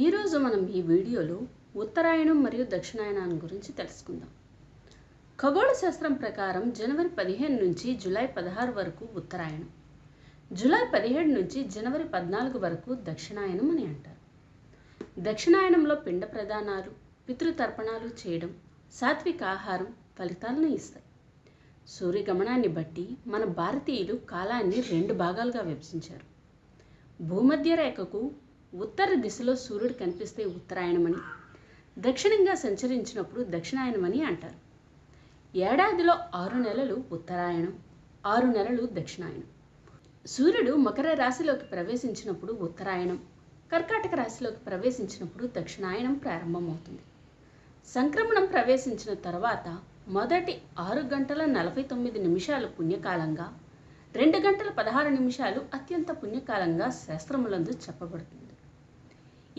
ఈరోజు మనం ఈ వీడియోలో ఉత్తరాయణం మరియు దక్షిణాయనం గురించి తెలుసుకుందాం. ఖగోళ శాస్త్రం ప్రకారం జనవరి పదిహేను నుంచి జూలై పదహారు వరకు ఉత్తరాయణం. జూలై పదిహేడు నుంచి జనవరి పద్నాలుగు వరకు దక్షిణాయనం అని అంటారు. దక్షిణాయనంలో పిండ ప్రదానాలు పితృతర్పణాలు చేయడం సాత్విక ఆహారం ఫలితాలను ఇస్తాయి. సూర్యగమనాన్ని బట్టి మన భారతీయులు కాలాన్ని రెండు భాగాలుగా విభజించారు. భూమధ్య రేఖకు ఉత్తర దిశలో సూర్యుడు కనిపిస్తే ఉత్తరాయణమని దక్షిణంగా సంచరించినప్పుడు దక్షిణాయనమని అంటారు. ఏడాదిలో ఆరు నెలలు ఉత్తరాయణం ఆరు నెలలు దక్షిణాయనం. సూర్యుడు మకర రాశిలోకి ప్రవేశించినప్పుడు ఉత్తరాయణం కర్కాటక రాశిలోకి ప్రవేశించినప్పుడు దక్షిణాయనం ప్రారంభమవుతుంది. సంక్రమణం ప్రవేశించిన తర్వాత మొదటి ఆరు గంటల నలభై తొమ్మిది నిమిషాలు పుణ్యకాలంగా రెండు గంటల పదహారు నిమిషాలు అత్యంత పుణ్యకాలంగా శాస్త్రములందు చెప్పబడుతుంది.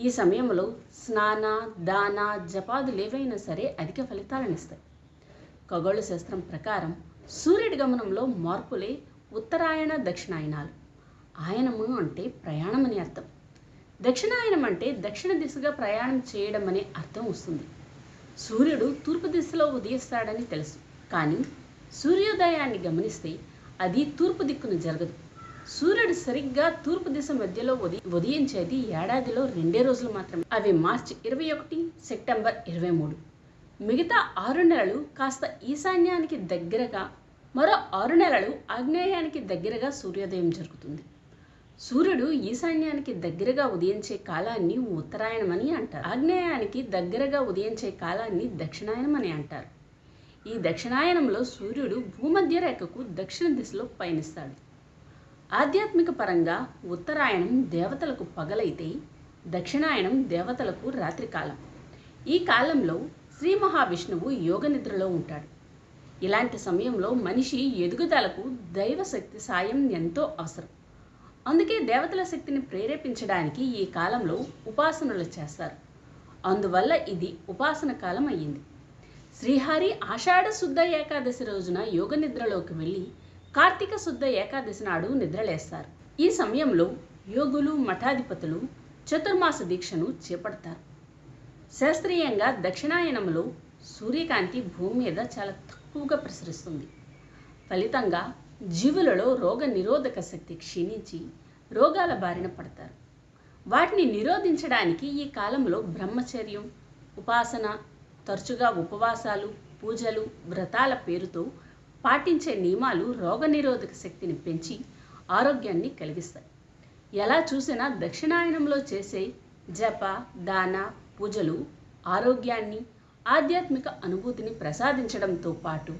ఈ సమయంలో స్నాన దాన జపాదులు ఏవైనా సరే అధిక ఫలితాలను ఇస్తాయి. ఖగోళ శాస్త్రం ప్రకారం సూర్యుడి గమనంలో మార్పులే ఉత్తరాయణ దక్షిణాయనాలు. ఆయనము అంటే ప్రయాణం అని అర్థం. దక్షిణాయనం అంటే దక్షిణ దిశగా ప్రయాణం చేయడం అనే అర్థం వస్తుంది. సూర్యుడు తూర్పు దిశలో ఉదయిస్తాడని తెలుసు. కానీ సూర్యోదయాన్ని గమనిస్తే అది తూర్పు దిక్కున జరగదు. సూర్యుడు సరిగ్గా తూర్పు దిశ మధ్యలో ఉదయ ఉదయించేది ఏడాదిలో రెండే రోజులు మాత్రమే. అవి మార్చి ఇరవై ఒకటి సెప్టెంబర్ ఇరవై మూడు. మిగతా ఆరు నెలలు కాస్త ఈశాన్యానికి దగ్గరగా మరో ఆరు నెలలు ఆగ్నేయానికి దగ్గరగా సూర్యోదయం జరుగుతుంది. సూర్యుడు ఈశాన్యానికి దగ్గరగా ఉదయించే కాలాన్ని ఉత్తరాయణం అని అంటారు. ఆగ్నేయానికి దగ్గరగా ఉదయించే కాలాన్ని దక్షిణాయనం అని అంటారు. ఈ దక్షిణాయనంలో సూర్యుడు భూమధ్య రేఖకు దక్షిణ దిశలో పయనిస్తాడు. ఆధ్యాత్మిక పరంగా ఉత్తరాయణం దేవతలకు పగలైతే దక్షిణాయనం దేవతలకు రాత్రికాలం. ఈ కాలంలో శ్రీ మహావిష్ణువు యోగ నిద్రలో ఉంటాడు. ఇలాంటి సమయంలో మనిషి ఎదుగుదలకు దైవశక్తి సాయం ఎంతో అవసరం. అందుకే దేవతల శక్తిని ప్రేరేపించడానికి ఈ కాలంలో ఉపాసనలు చేస్తారు. అందువల్ల ఇది ఉపాసన కాలం అయ్యింది. శ్రీహరి ఆషాఢ శుద్ధ ఏకాదశి రోజున యోగ నిద్రలోకి వెళ్ళి కార్తీక శుద్ధ ఏకాదశి నాడు నిద్రలేస్తారు. ఈ సమయంలో యోగులు మఠాధిపతులు చతుర్మాస దీక్షను చేపడతారు. శాస్త్రీయంగా దక్షిణాయనంలో సూర్యకాంతి భూమి మీద చాలా తక్కువగా ప్రసరిస్తుంది. ఫలితంగా జీవులలో రోగ నిరోధక శక్తి క్షీణించి రోగాల బారిన పడతారు. వాటిని నిరోధించడానికి ఈ కాలంలో బ్రహ్మచర్యం ఉపాసన తరచుగా ఉపవాసాలు పూజలు వ్రతాల పేరుతో పాటించే నియమాలు రోగనిరోధక శక్తిని పెంచి ఆరోగ్యాన్ని కలిగిస్తాయి. ఎలా చూసినా దక్షిణాయనంలో చేసే జప దాన పూజలు ఆరోగ్యాన్ని ఆధ్యాత్మిక అనుభూతిని ప్రసాదించడంతో పాటు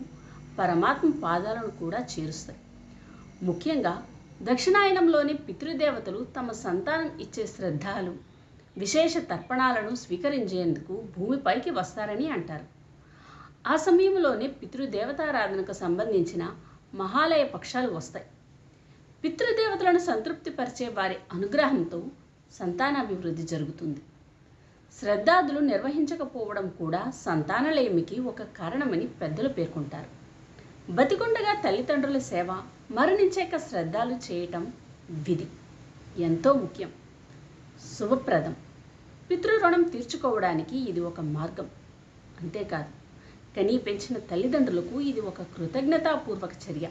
పరమాత్మ పాదాలను కూడా చేరుస్తాయి. ముఖ్యంగా దక్షిణాయనంలోని పితృదేవతలు తమ సంతానం ఇచ్చే శ్రద్ధలు విశేష తర్పణాలను స్వీకరించేందుకు భూమిపైకి వస్తారని అంటారు. ఆ సమయంలోనే పితృదేవతారాధనకు సంబంధించిన మహాలయ పక్షాలు వస్తాయి. పితృదేవతలను సంతృప్తిపరిచే వారి అనుగ్రహంతో సంతానాభివృద్ధి జరుగుతుంది. శ్రద్ధాదులు నిర్వహించకపోవడం కూడా సంతానలేమికి ఒక కారణమని పెద్దలు పేర్కొంటారు. బతికుండగా తల్లిదండ్రుల సేవ మరణించాక శ్రద్ధాలు చేయటం విధి. ఎంతో ముఖ్యం. శుభప్రదం. పితృరుణం తీర్చుకోవడానికి ఇది ఒక మార్గం. అంతేకాదు కనీ పెంచిన తల్లిదండ్రులకు ఇది ఒక కృతజ్ఞతాపూర్వక చర్య.